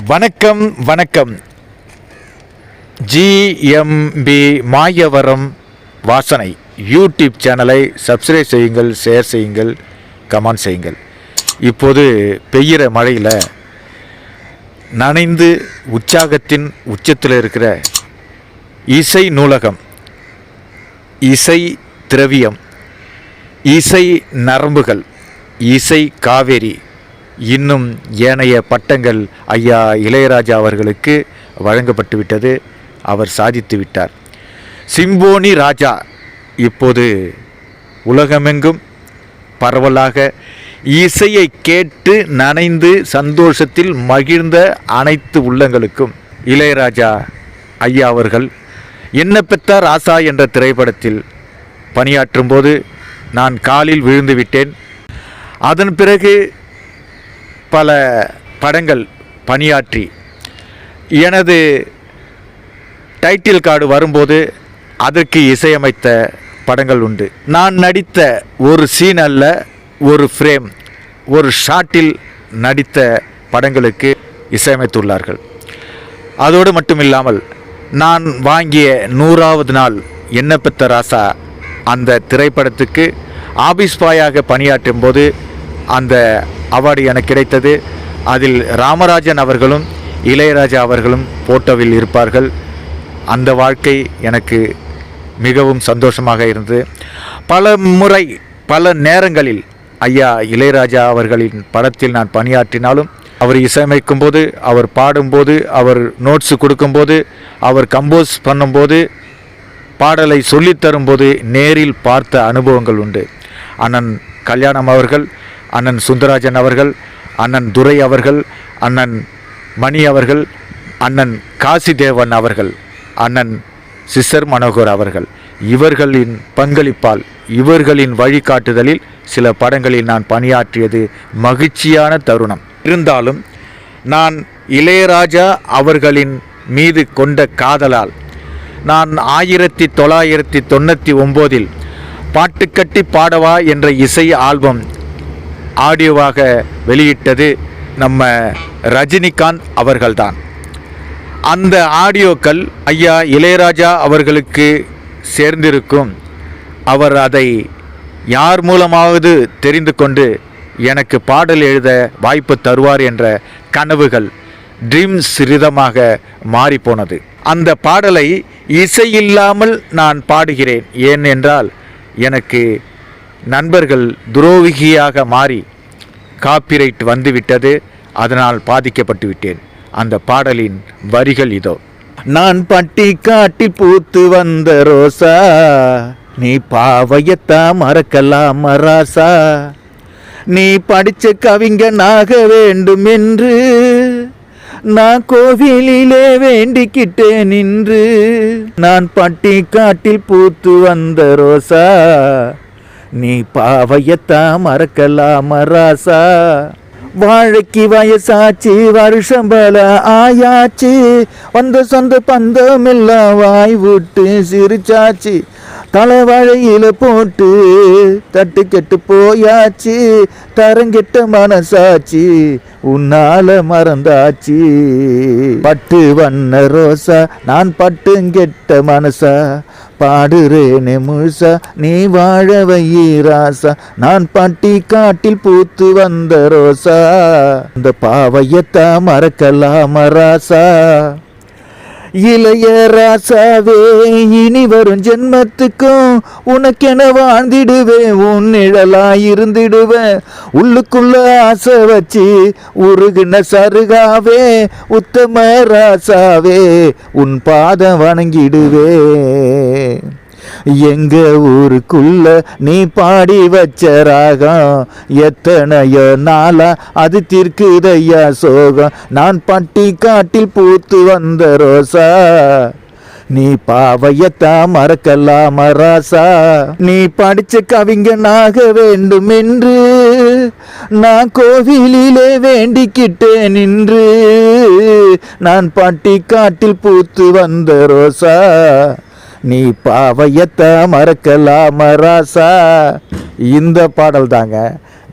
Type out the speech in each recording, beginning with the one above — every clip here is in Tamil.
வணக்கம் வணக்கம். ஜிஎம்பி மாயவரம் வாசனை. யூடியூப் சேனலை சப்ஸ்கிரைப் செய்யுங்கள் ஷேர் செய்யுங்கள் கமெண்ட் செய்யுங்கள். இப்போது பெய்கிற மழையில் நனைந்து உற்சாகத்தின் உச்சத்தில் இருக்கிற இசை நூலகம் இசை திரவியம் இசை நரம்புகள் இசை காவேரி இன்னும் ஏனைய பட்டங்கள் ஐயா இளையராஜா அவர்களுக்கு வழங்கப்பட்டுவிட்டது. அவர் சாதித்து விட்டார். சிம்போனி ராஜா இப்போது உலகமெங்கும் பரவலாக இசையை கேட்டு நனைந்து சந்தோஷத்தில் மகிழ்ந்த அனைத்து உள்ளங்களுக்கும் இளையராஜா ஐயா அவர்கள் என்ன பெற்றார் ஆசா என்ற திரைப்படத்தில் பணியாற்றும் போது நான் காலில் விழுந்து விட்டேன் அதன் பிறகு பல படங்கள் பணியாற்றி எனது டைட்டில் கார்டு வரும்போது அதற்கு இசையமைத்த படங்கள் உண்டு. நான் நடித்த ஒரு சீன் அல்ல ஒரு ஃப்ரேம் ஒரு ஷாட்டில் நடித்த படங்களுக்கு இசையமைத்துள்ளார்கள். அதோடு மட்டுமில்லாமல் நான் வாங்கிய நூறாவது நாள் என்ன பெத்த ராசா அந்த திரைப்படத்துக்கு ஆபீஸ் பாயாக பணியாற்றும் போது அந்த அவார்டு எனக்கு கிடைத்தது. அதில் ராமராஜன் அவர்களும் இளையராஜா அவர்களும் போட்டோவில் இருப்பார்கள். அந்த வாழ்க்கை எனக்கு மிகவும் சந்தோஷமாக இருந்தது. பல முறை பல நேரங்களில் ஐயா இளையராஜா அவர்களின் படத்தில் நான் பணியாற்றினாலும் அவர் இசையமைக்கும் போது அவர் பாடும்போது அவர் நோட்ஸ் கொடுக்கும்போது அவர் கம்போஸ் பண்ணும்போது பாடலை சொல்லித்தரும்போது நேரில் பார்த்த அனுபவங்கள் உண்டு. அண்ணன் கல்யாணம் அவர்கள் அண்ணன் சுந்தராஜன் அவர்கள் அண்ணன் துரை அவர்கள் அண்ணன் மணி அவர்கள் அண்ணன் காசிதேவன் அவர்கள் அண்ணன் சிஸ்டர் மனோகர் அவர்கள். இவர்களின் பங்களிப்பால் இவர்களின் வழிகாட்டுதலில் சில படங்களில் நான் பணியாற்றியது மகிழ்ச்சியான தருணம். இருந்தாலும் நான் இளையராஜா அவர்களின் மீது கொண்ட காதலால் நான் ஆயிரத்தி தொள்ளாயிரத்தி தொண்ணூற்றி ஒம்போதில் பாட்டுக்கட்டி பாடவா என்ற இசை ஆல்பம் ஆடியோவாக வெளியிட்டது நம்ம ரஜினிகாந்த் அவர்கள்தான். அந்த ஆடியோக்கள் ஐயா இளையராஜா அவர்களுக்கு சேர்ந்திருக்கும். அவர் அதை யார் மூலமாவது தெரிந்து கொண்டு எனக்கு பாடல் எழுத வாய்ப்பு தருவார் என்ற கனவுகள் ட்ரீம் சிறிதமாக மாறிப்போனது. அந்த பாடலை இசையில்லாமல் நான் பாடுகிறேன். ஏன் என்றால் எனக்கு நண்பர்கள் துரோகியாக மாறி காப்பிரைட் வந்துவிட்டது அதனால் பாதிக்கப்பட்டு விட்டேன். அந்த பாடலின் வரிகள் இதோ. நான் பட்டி காட்டி பூத்து வந்த ரோசா நீ பாவையத்தா மறக்கலாம் ராசா நீ படிச்ச கவிஞனாக வேண்டும் என்று நான் கோவிலிலே வேண்டிக்கிட்டேன் நின்று நான் பட்டி காட்டில் பூத்து வந்த ரோசா நீ பாவையத்தா மறக்கலாம் ராசா வாழைக்கு வயசாச்சு வருஷம் பல ஆயாச்சு. வந்த சொந்த பந்தம் எல்லாம் வாய் விட்டு சிரிச்சாச்சு. தலைவாழையில போட்டு தட்டு கெட்டு போயாச்சு. தரங்கெட்ட மனசாச்சு உன்னால மறந்தாச்சு. பட்டு வண்ண ரோசா நான் பட்டுங்கெட்ட மனசா. பாடுறேனே முழுசா. நீ வாழ வையிறாசா நான் பட்டி காட்டில் பூத்து வந்த ரோசா. இந்த பாவையத்தா மறக்கலாம ராசா? இளைய ராசாவே இனி வரும் ஜென்மத்துக்கும் உனக்கென வாழ்ந்திடுவேன் உன் நிழலா இருந்திடுவேன் உள்ளுக்குள்ள ஆசை வச்சு உருகுன சருகாவே உத்தம ராசாவே உன் பாதம் வணங்கிடுவே எங்க ஊருக்குள்ள நீ பாடி வச்ச ராகம் எத்தனையோ நாளா அது தீர்க்குதையா சோகம் நான் பட்டி காட்டில் பூத்து வந்த ரோசா. நீ பாவையத்தா மறக்கலாம ராசா. நீ படிச்ச கவிஞனாக வேண்டும் என்று நான் கோவிலிலே வேண்டிக்கிட்டேன் நின்று நான் பட்டி காட்டில் பூத்து வந்த ரோசா. நீ பாவையத்த மறக்கலாம ராசா. இந்த பாடல் தாங்க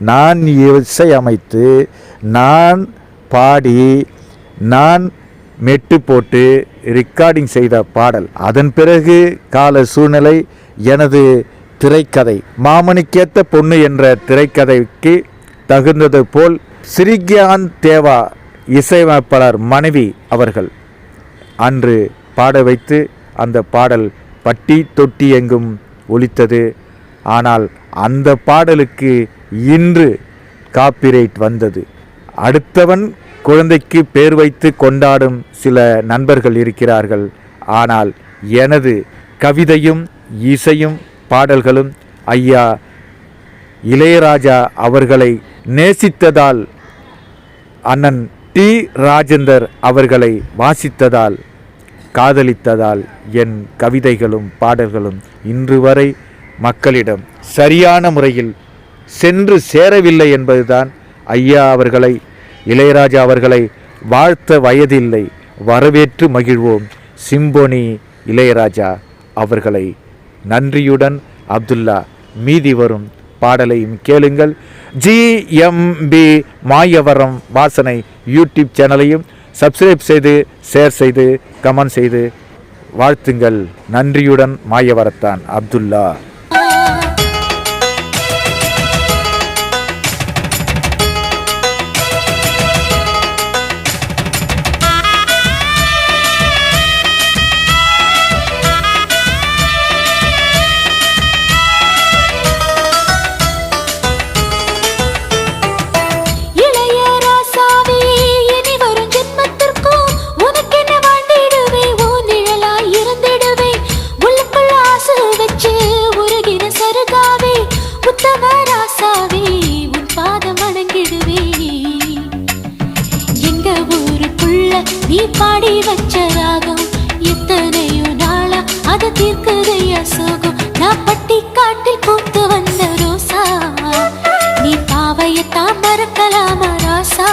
நான் இசையமைத்து நான் பாடி நான் மெட்டு போட்டு ரெக்கார்டிங் செய்த பாடல். அதன் பிறகு கால சூழ்நிலை எனது திரைக்கதை மாமணிக்கேத்த பொண்ணு என்ற திரைக்கதைக்கு தகுந்தது போல் ஸ்ரீகியான் தேவா இசையமைப்பாளர் மனைவி அவர்கள் அன்று பாட வைத்து அந்த பாடல் பட்டி தொட்டி எங்கும் ஒலித்தது. ஆனால் அந்த பாடலுக்கு இன்று காப்பிரைட் வந்தது. அடுத்தவன் குழந்தைக்கு பேர் வைத்து கொண்டாடும் சில நண்பர்கள் இருக்கிறார்கள். ஆனால் எனது கவிதையும் இசையும் பாடல்களும் ஐயா இளையராஜா அவர்களை நேசித்ததால் அண்ணன் டி. ராஜேந்தர் அவர்களை வாசித்ததால் காதலித்ததால் என் கவிதைகளும் பாடல்களும் இன்று வரை மக்களிடம் சரியான முறையில் சென்று சேரவில்லை என்பதுதான் ஐயா அவர்களை இளையராஜா அவர்களை வாழ்த்த வயதில்லை. வரவேற்று மகிழ்வோம். சிம்போனி இளையராஜா அவர்களை. நன்றியுடன் அப்துல்லா. மீதி வரும் பாடலையும் கேளுங்கள். ஜிஎம்பி மாயவரம் வாசனை யூடியூப் சேனலையும் சப்ஸ்கிரைப் செய்து ஷேர் செய்து கமெண்ட் செய்து வாழ்த்துங்கள். நன்றியுடன் மாயவரத்தான் அப்துல்லா. பாடி வச்ச ராகம். எத்தனையோ நாளா அது தீர்க்குதையா சோகம் நான் பட்டி காட்டில் பூத்து வந்த ரோசா. நீ பாவையத்தான் மறக்கலாமா ராசா?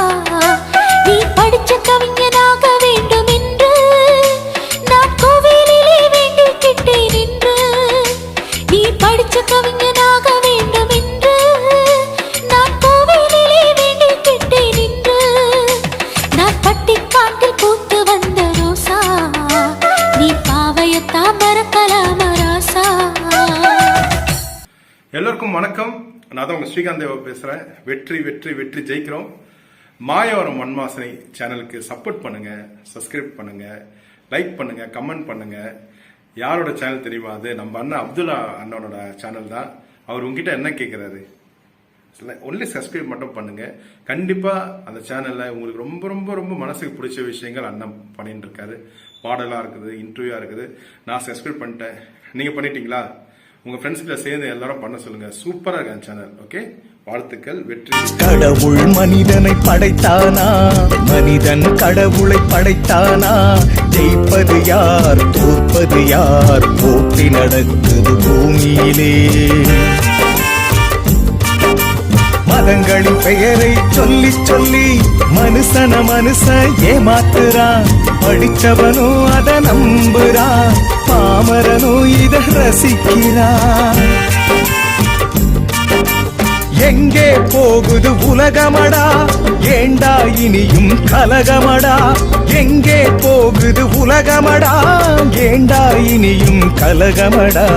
வணக்கம். நான் தான் உங்க ஸ்ரீகாந்த் தேவா பேசுறேன். வெற்றி வெற்றி வெற்றி ஜெயிக்கிறோம். மாயவரம் மண்வாசனை சேனலுக்கு சப்போர்ட் பண்ணுங்க சப்ஸ்கிரைப் பண்ணுங்க லைக் பண்ணுங்க கமெண்ட் பண்ணுங்க. யாரோட சேனல் தெரியுமா அது? நம்ம அண்ணன் அப்துல்லா அண்ணனோட சேனல் தான். அவர் உங்ககிட்ட என்ன கேட்கிறாரு ஒன்லி சப்ஸ்கிரைப் மட்டும் பண்ணுங்க. கண்டிப்பா அந்த சேனல்ல உங்களுக்கு ரொம்ப ரொம்ப ரொம்ப மனசுக்கு பிடிச்ச விஷயங்கள் அண்ணன் பண்ணிட்டு இருக்காரு. பாடலா இருக்குது இன்டர்வியூவா இருக்குது. நான் சப்ஸ்கிரைப் பண்ணிட்டேன். நீங்க பண்ணிட்டீங்களா? உங்க ஃப்ரெண்ட்ஸ் சேர்ந்து எல்லாரும் பண்ண சொல்லுங்க. சூப்பரா இருக்கு அந்த சேனல் ஓகே வாழ்த்துக்கள் வெற்றி. கடவுள் மனிதனை படைத்தானா? மனிதன் கடவுளை படைத்தானா? ஜெயிப்பது யார் தோற்பது யார்? போட்டி நடக்குது பூமியிலே. மதங்களின் பெயரை சொல்லி சொல்லி மனுஷன மனுஷன் ஏமாத்துறான். படிச்சவனும் அத நம்புறான். பாமரனும் ரசிக்கிறான் எங்கே போகுது உலகமடா? ஏண்டா இனியும் கலகமடா? எங்கே போகுது உலகமடா? ஏண்டா இனியும் கலகமடா?